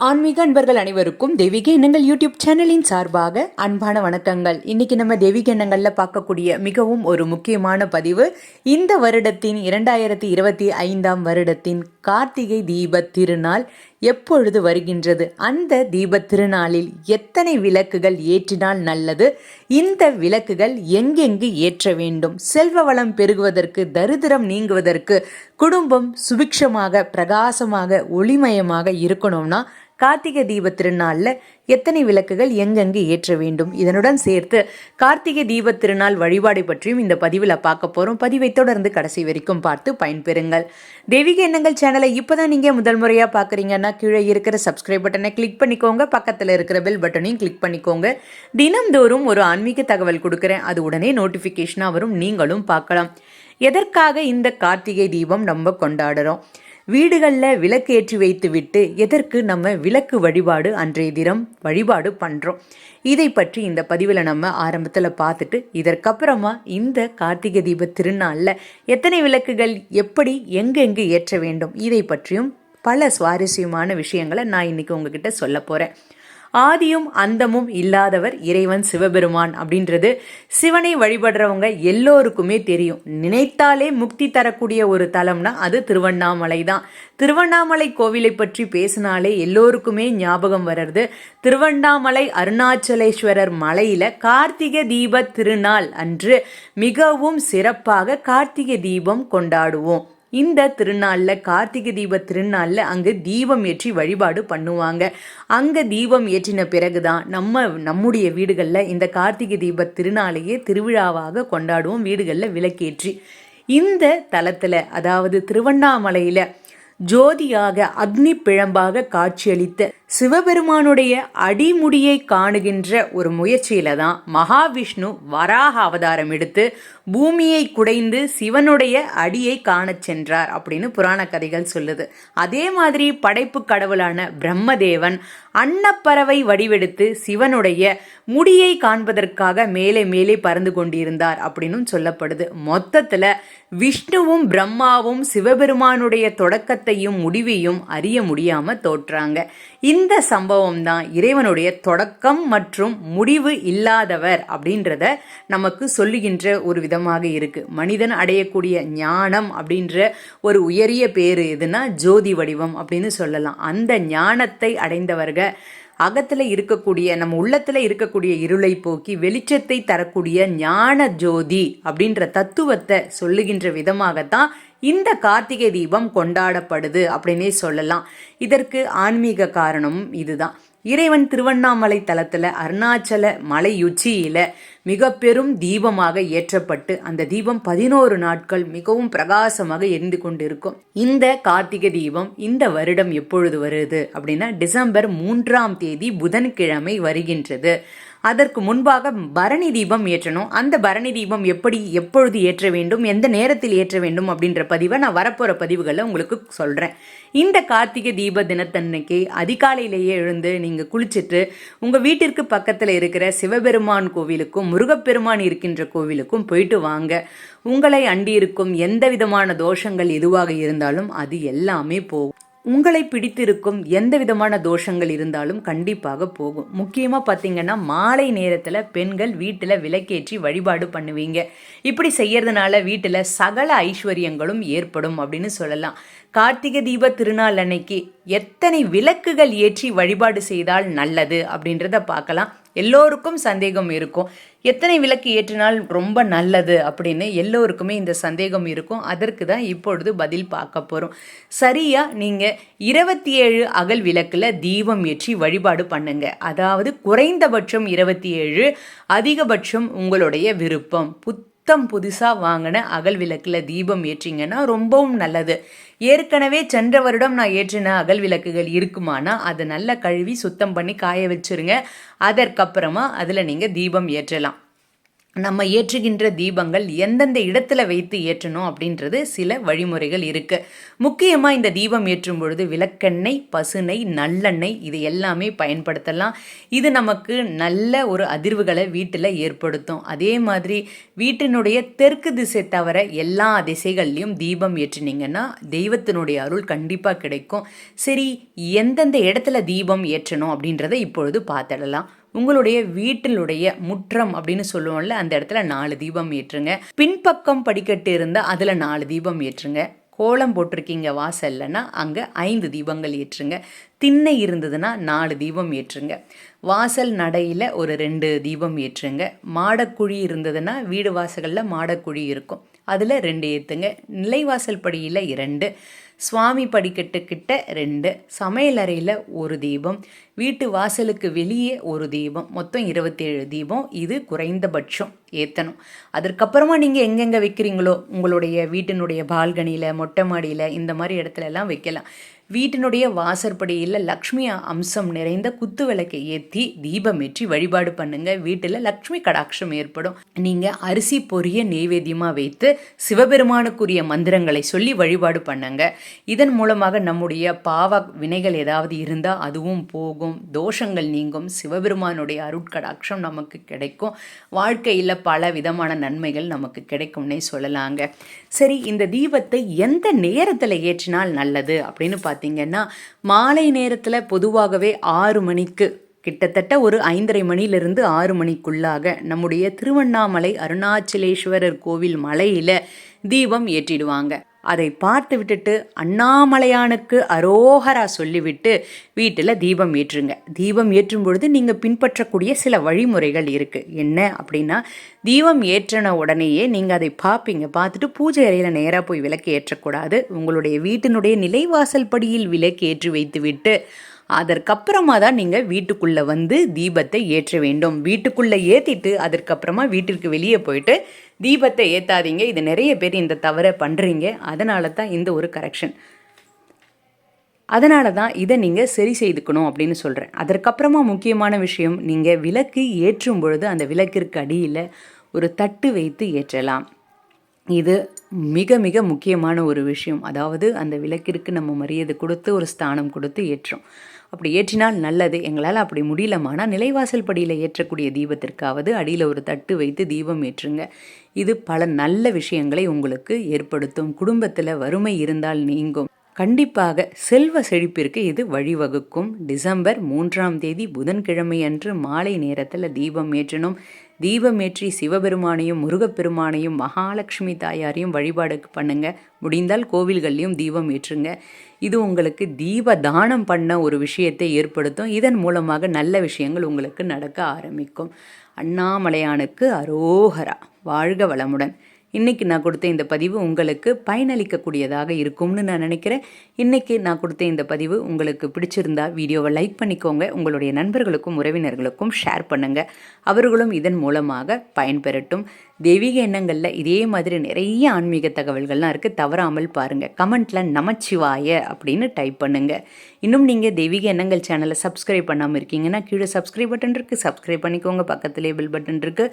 ஆன்மீக அன்பர்கள் அனைவருக்கும் தெய்வீக எண்ணங்கள் யூடியூப் சேனலின் சார்பாக அன்பான வணக்கங்கள். இன்னைக்கு நம்ம தெய்வீக எண்ணங்களில் பார்க்கக்கூடிய மிகவும் ஒரு முக்கியமான பதிவு இந்த வருடத்தின் இரண்டாயிரத்தி இருபத்தி ஐந்தாம் வருடத்தின் கார்த்திகை தீப திருநாள் எப்பொழுது வருகின்றது? அந்த தீப திருநாளில் எத்தனை விளக்குகள் ஏற்றினால் நல்லது? இந்த விளக்குகள் எங்கெங்கு ஏற்ற வேண்டும்? செல்வ வளம் பெருகுவதற்கு தரித்திரம் நீங்குவதற்கு குடும்பம் சுபிக்ஷமாக பிரகாசமாக ஒளிமயமாக இருக்கணும்னா கார்த்திகை தீப திருநாளில் எத்தனை விளக்குகள் எங்கெங்கு ஏற்ற வேண்டும்? இதனுடன் சேர்த்து கார்த்திகை தீப திருநாள் வழிபாடு பற்றியும் இந்த பதிவில் பார்க்க போகிறோம் பதிவை தொடர்ந்து கடைசி வரைக்கும் பார்த்து பயன்பெறுங்கள். தெய்வீக எண்ணங்கள் சேனலை இப்போ தான் நீங்கள் முதல் முறையாக பார்க்குறீங்கன்னா கீழே இருக்கிற சப்ஸ்கிரைப் பட்டனை கிளிக் பண்ணிக்கோங்க. பக்கத்தில் இருக்கிற பெல் பட்டனையும் கிளிக் பண்ணிக்கோங்க. தினம்தோறும் ஒரு ஆன்மீக தகவல் கொடுக்குறேன். அது உடனே நோட்டிஃபிகேஷனாக வரும். நீங்களும் பார்க்கலாம். எதற்காக இந்த கார்த்திகை தீபம் நம்ம கொண்டாடுறோம்? வீடுகளில் விளக்கு ஏற்றி வைத்து விட்டு எதற்கு நம்ம விளக்கு வழிபாடு அன்றைய தினம் வழிபாடு பண்ணுறோம் இதை பற்றி இந்த பதிவில் நம்ம ஆரம்பத்தில் பார்த்துட்டு இதற்கப்புறமா இந்த கார்த்திகை தீப திருநாளில் எத்தனை விளக்குகள் எப்படி எங்கெங்கு ஏற்ற வேண்டும் இதை பற்றியும் பல சுவாரஸ்யமான விஷயங்களை நான் இன்றைக்கி உங்ககிட்ட சொல்ல போகிறேன் ஆதியும் அந்தமும் இல்லாதவர் இறைவன் சிவபெருமான் அப்படின்றது சிவனை வழிபடுறவங்க எல்லோருக்குமே தெரியும். நினைத்தாலே முக்தி தரக்கூடிய ஒரு தலம்னா அது திருவண்ணாமலை தான். திருவண்ணாமலை கோவிலை பற்றி பேசினாலே எல்லோருக்குமே ஞாபகம் வர்றது திருவண்ணாமலை அருணாச்சலேஸ்வரர் மலையில கார்த்திகை தீப திருநாள் அன்று மிகவும் சிறப்பாக கார்த்திகை தீபம் கொண்டாடுவோம். இந்த திருநாளில் கார்த்திகை தீப திருநாளில் அங்கே தீபம் ஏற்றி வழிபாடு பண்ணுவாங்க. அங்கே தீபம் ஏற்றின பிறகு தான் நம்ம நம்முடைய வீடுகளில் இந்த கார்த்திகை தீப திருநாளையே திருவிழாவாக கொண்டாடுவோம் வீடுகளில் விளக்கேற்றி. இந்த தலத்தில் அதாவது திருவண்ணாமலையில் ஜோதியாக அக்னி பிழம்பாக காட்சியளித்த சிவபெருமானுடைய அடிமுடியை காணுகின்ற ஒரு முயற்சியில தான் மகாவிஷ்ணு வராக அவதாரம் எடுத்து பூமியை குடைந்து சிவனுடைய அடியை காணச் சென்றார் அப்படின்னு புராண கதைகள் சொல்லுது. அதே மாதிரி படைப்பு கடவுளான பிரம்மதேவன் அன்னப்பறவை வடிவெடுத்து சிவனுடைய முடியை காண்பதற்காக மேலே மேலே பறந்து கொண்டிருந்தார் அப்படின்னு சொல்லப்படுது. மொத்தத்துல விஷ்ணுவும் பிரம்மாவும் சிவபெருமானுடைய தொடக்கத்தையும் முடிவையும் அறிய முடியாம தோற்றாங்க. இந்த சம்பவம் தான் இறைவனுடைய தொடக்கம் மற்றும் முடிவு இல்லாதவர் அப்படின்றத நமக்கு சொல்லுகின்ற ஒரு விதமாக இருக்கு. மனிதன் அடையக்கூடிய ஞானம் அப்படின்ற ஒரு உயரிய பேரு எதுனா ஜோதி வடிவம் அப்படின்னு சொல்லலாம். அந்த ஞானத்தை அடைந்தவர்கள் அகத்தில் இருக்கக்கூடிய நம்ம உள்ளத்தில் இருக்கக்கூடிய இருளை போக்கி வெளிச்சத்தை தரக்கூடிய ஞான ஜோதி அப்படின்ற தத்துவத்தை சொல்லுகின்ற விதமாகத்தான் இந்த கார்த்திகை தீபம் கொண்டாடப்படுது அப்படின்னே சொல்லலாம். இதற்கு ஆன்மீக காரணமும் இதுதான். இறைவன் திருவண்ணாமலை தலத்தில் அருணாச்சல மலையுச்சியில் மிக பெரும் தீபமாக ஏற்றப்பட்டு அந்த தீபம் பதினோரு நாட்கள் மிகவும் பிரகாசமாக எரிந்து கொண்டிருக்கும். இந்த கார்த்திகை தீபம் இந்த வருடம் எப்பொழுது வருது அப்படின்னா டிசம்பர் மூன்றாம் தேதி புதன்கிழமை வருகின்றது. அதற்கு முன்பாக பரணி தீபம் ஏற்றணும். அந்த பரணி தீபம் எப்படி எப்பொழுது ஏற்ற வேண்டும் எந்த நேரத்தில் ஏற்ற வேண்டும் அப்படின்ற பதிவை நான் வரப்போகிற பதிவுகளில் உங்களுக்கு சொல்கிறேன் இந்த கார்த்திகை தீப தினத்தன்னைக்கு அதிகாலையிலேயே எழுந்து நீங்கள் குளிச்சுட்டு உங்கள் வீட்டிற்கு பக்கத்தில் இருக்கிற சிவபெருமான் கோவிலுக்கும் முருகப்பெருமான் இருக்கின்ற கோவிலுக்கும் போயிட்டு வாங்க. உங்களை அண்டியிருக்கும் எந்த விதமான தோஷங்கள் எதுவாக இருந்தாலும் அது எல்லாமே போகும். உங்களை பிடித்திருக்கும் எந்த விதமான தோஷங்கள் இருந்தாலும் கண்டிப்பாக போகும். முக்கியமாக பார்த்தீங்கன்னா மாலை நேரத்தில் பெண்கள் வீட்டில் விளக்கேற்றி வழிபாடு பண்ணுவீங்க. இப்படி செய்யறதுனால வீட்டில் சகல ஐஸ்வர்யங்களும் ஏற்படும் அப்படின்னு சொல்லலாம். கார்த்திகை தீப திருநாள் அன்னைக்கு எத்தனை விளக்குகள் ஏற்றி வழிபாடு செய்தால் நல்லது அப்படின்றத பார்க்கலாம். எல்லோருக்கும் சந்தேகம் இருக்கும். எத்தனை விளக்கு ஏற்றினால் ரொம்ப நல்லது அப்படின்னு எல்லோருக்குமே இந்த சந்தேகம் இருக்கும். அதற்கு தான் இப்பொழுது பதில் பார்க்க போகிறோம் சரியாக நீங்கள் இருபத்தி ஏழு அகல் விளக்கில் தீபம் ஏற்றி வழிபாடு பண்ணுங்க. அதாவது குறைந்தபட்சம் இருபத்தி ஏழு அதிகபட்சம் உங்களுடைய விருப்பம். புத் சுத்தம் புதுசாக வாங்கின அகல் விளக்கில் தீபம் ஏற்றிங்கன்னா ரொம்பவும் நல்லது. ஏற்கனவே சென்ற வருடம் நான் ஏற்றின அகல் விளக்குகள் இருக்குமானா அதை நல்லா கழுவி சுத்தம் பண்ணி காய வச்சுருங்க. அதற்கப்புறமா அதில் நீங்கள் தீபம் ஏற்றலாம். நம்ம ஏற்றுகின்ற தீபங்கள் எந்தெந்த இடத்துல வைத்து ஏற்றணும் அப்படின்றது சில வழிமுறைகள் இருக்கு. முக்கியமாக இந்த தீபம் ஏற்றும் பொழுது விளக்கெண்ணெய் பசுனை நல்லெண்ணெய் இது எல்லாமே பயன்படுத்தலாம். இது நமக்கு நல்ல ஒரு அதிர்வுகளை வீட்டில் ஏற்படுத்தும். அதே மாதிரி வீட்டினுடைய தெற்கு திசை தவிர எல்லா திசைகள்லையும் தீபம் ஏற்றினீங்கன்னா தெய்வத்தினுடைய அருள் கண்டிப்பாக கிடைக்கும். சரி எந்தெந்த இடத்துல தீபம் ஏற்றணும் அப்படின்றத இப்பொழுது பார்த்துடலாம். உங்களுடைய வீட்டிலுடைய முற்றம் அப்படின்னு சொல்லுவோம்ல அந்த இடத்துல நாலு தீபம் ஏற்றுங்க. பின்பக்கம் படிக்கட்டு இருந்தால் அதில் நாலு தீபம் ஏற்றுங்க. கோலம் போட்டிருக்கீங்க வாசல்லனா அங்கே ஐந்து தீபங்கள் ஏற்றுங்க. திண்ணை இருந்ததுன்னா நாலு தீபம் ஏற்றுங்க. வாசல் நடையில் ஒரு ரெண்டு தீபம் ஏற்றுங்க. மாடக்குழி இருந்ததுன்னா வீடு வாசல்களில் மாடக்குழி இருக்கும். அதில் ரெண்டு ஏற்றுங்க நிலைவாசல் படியில் இரண்டு. சுவாமி படிக்கட்டுக்கிட்ட ரெண்டு சமையலறையில் ஒரு தீபம் வீட்டு வாசலுக்கு வெளியே ஒரு தீபம் மொத்தம் இருபத்தேழு தீபம். இது குறைந்தபட்சம் ஏற்றணும் அதற்கப்புறமா நீங்கள் எங்கெங்கே வைக்கிறீங்களோ உங்களுடைய வீட்டினுடைய பால்கனியில் மொட்டை மாடியில் இந்த மாதிரி இடத்துல எல்லாம் வைக்கலாம். வீட்டினுடைய வாசற்படியில் லக்ஷ்மி அம்சம் நிறைந்த குத்து விளக்கை ஏற்றி தீபம் ஏற்றி வழிபாடு பண்ணுங்க. வீட்டில் லக்ஷ்மி கடாட்சம் ஏற்படும். நீங்கள் அரிசி பொரிய நெய்வேத்தியமாக வைத்து சிவபெருமானுக்குரிய மந்திரங்களை சொல்லி வழிபாடு பண்ணுங்க. இதன் மூலமாக நம்முடைய பாவ வினைகள் ஏதாவது இருந்தால் அதுவும் போகும். தோஷங்கள் நீங்கும். சிவபெருமானுடைய அருட்கடாட்சம் நமக்கு கிடைக்கும். வாழ்க்கையில் பல விதமான நன்மைகள் நமக்கு கிடைக்கும்னே சொல்லலாங்க. சரி இந்த தீபத்தை எந்த நேரத்தில் ஏற்றினால் நல்லது அப்படின்னு பார்த்து பார்த்தீங்கன்னா மாலை நேரத்தில் பொதுவாகவே ஆறு மணிக்கு கிட்டத்தட்ட ஒரு ஐந்தரை மணியிலிருந்து ஆறு மணிக்குள்ளாக நம்முடைய திருவண்ணாமலை அருணாச்சலேஸ்வரர் கோவில் மலையில் தீபம் ஏற்றிடுவாங்க. அதை பார்த்து விட்டுட்டு அண்ணாமலையானுக்கு அரோகரா சொல்லிவிட்டு வீட்டில் தீபம் ஏற்றுங்க. தீபம் ஏற்றும் பொழுது நீங்கள் பின்பற்றக்கூடிய சில வழிமுறைகள் இருக்குது என்ன அப்படின்னா தீபம் ஏற்றின உடனேயே நீங்கள் அதை பார்ப்பீங்க. பார்த்துட்டு பூஜை அறையில் நேராக போய் விளக்கு ஏற்றக்கூடாது. உங்களுடைய வீட்டினுடைய நிலைவாசல் படியில் விளக்கு ஏற்றி வைத்துவிட்டு அதற்கப்புறமா தான் நீங்கள் வீட்டுக்குள்ளே வந்து தீபத்தை ஏற்ற வேண்டும். வீட்டுக்குள்ளே ஏற்றிட்டு அதற்கப்புறமா வீட்டிற்கு வெளியே போயிட்டு தீபத்தை ஏற்றாதீங்க இது நிறைய பேர் இந்த தவறை பண்ணுறீங்க அதனால தான் இந்த ஒரு கரெக்ஷன் அதனால தான் இதை நீங்கள் சரி செய்துக்கணும் அப்படின்னு சொல்கிறேன் அதற்கப்புறமா முக்கியமான விஷயம் நீங்கள் விளக்கு ஏற்றும் பொழுது அந்த விளக்கிற்கு அடியில் ஒரு தட்டு வைத்து ஏற்றலாம். இது மிக மிக முக்கியமான ஒரு விஷயம். அதாவது அந்த விளக்கிற்கு நம்ம மரியாதை கொடுத்து ஒரு ஸ்தானம் கொடுத்து ஏற்றோம். அப்படி ஏற்றினால் நல்லது. எங்களால் அப்படி முடியலமானா நிலைவாசல் படியில் ஏற்றக்கூடிய தீபத்திற்காவது அடியில் ஒரு தட்டு வைத்து தீபம் ஏற்றுங்க. இது பல நல்ல விஷயங்களை உங்களுக்கு ஏற்படுத்தும். குடும்பத்தில் வறுமை இருந்தால் நீங்கும். கண்டிப்பாக செல்வ செழிப்பிற்கு இது வழிவகுக்கும். டிசம்பர் மூன்றாம் தேதி புதன்கிழமை அன்று மாலை நேரத்தில் தீபம் ஏற்றணும். தீபமேற்றி சிவபெருமானையும் முருகப்பெருமானையும் மகாலட்சுமி தாயாரையும் வழிபாடு பண்ணுங்க. முடிந்தால் கோவில்கள்லையும் தீபம் ஏற்றுங்க. இது உங்களுக்கு தீப தானம் பண்ண ஒரு விஷயத்தை ஏற்படுத்தும். இதன் மூலமாக நல்ல விஷயங்கள் உங்களுக்கு நடக்க ஆரம்பிக்கும். அண்ணாமலையானுக்கு அரோகரா. வாழ்க வளமுடன். இன்றைக்கி நான் கொடுத்த இந்த பதிவு உங்களுக்கு பயனளிக்கக்கூடியதாக இருக்கும்னு நான் நினைக்கிறேன். இன்றைக்கி நான் கொடுத்த இந்த பதிவு உங்களுக்கு பிடிச்சிருந்தா வீடியோவை லைக் பண்ணிக்கோங்க. உங்களுடைய நண்பர்களுக்கும் உறவினர்களுக்கும் ஷேர் பண்ணுங்கள் அவர்களும் இதன் மூலமாக பயன்பெறட்டும். தெய்வீக எண்ணங்களில் இதே மாதிரி நிறைய ஆன்மீக தகவல்கள்லாம் இருக்குது தவறாமல் பாருங்கள் கமெண்ட்டில் நமச்சிவாய அப்படின்னு டைப் பண்ணுங்கள் இன்னும் நீங்கள் தெய்வீக எண்ணங்கள் சேனலை சப்ஸ்கிரைப் பண்ணாமல் இருக்கீங்கன்னா கீழே சப்ஸ்கிரைப் பட்டன் இருக்குது சப்ஸ்கிரைப் பண்ணிக்கோங்க. பக்கத்துலேயே பில் பட்டன் இருக்குது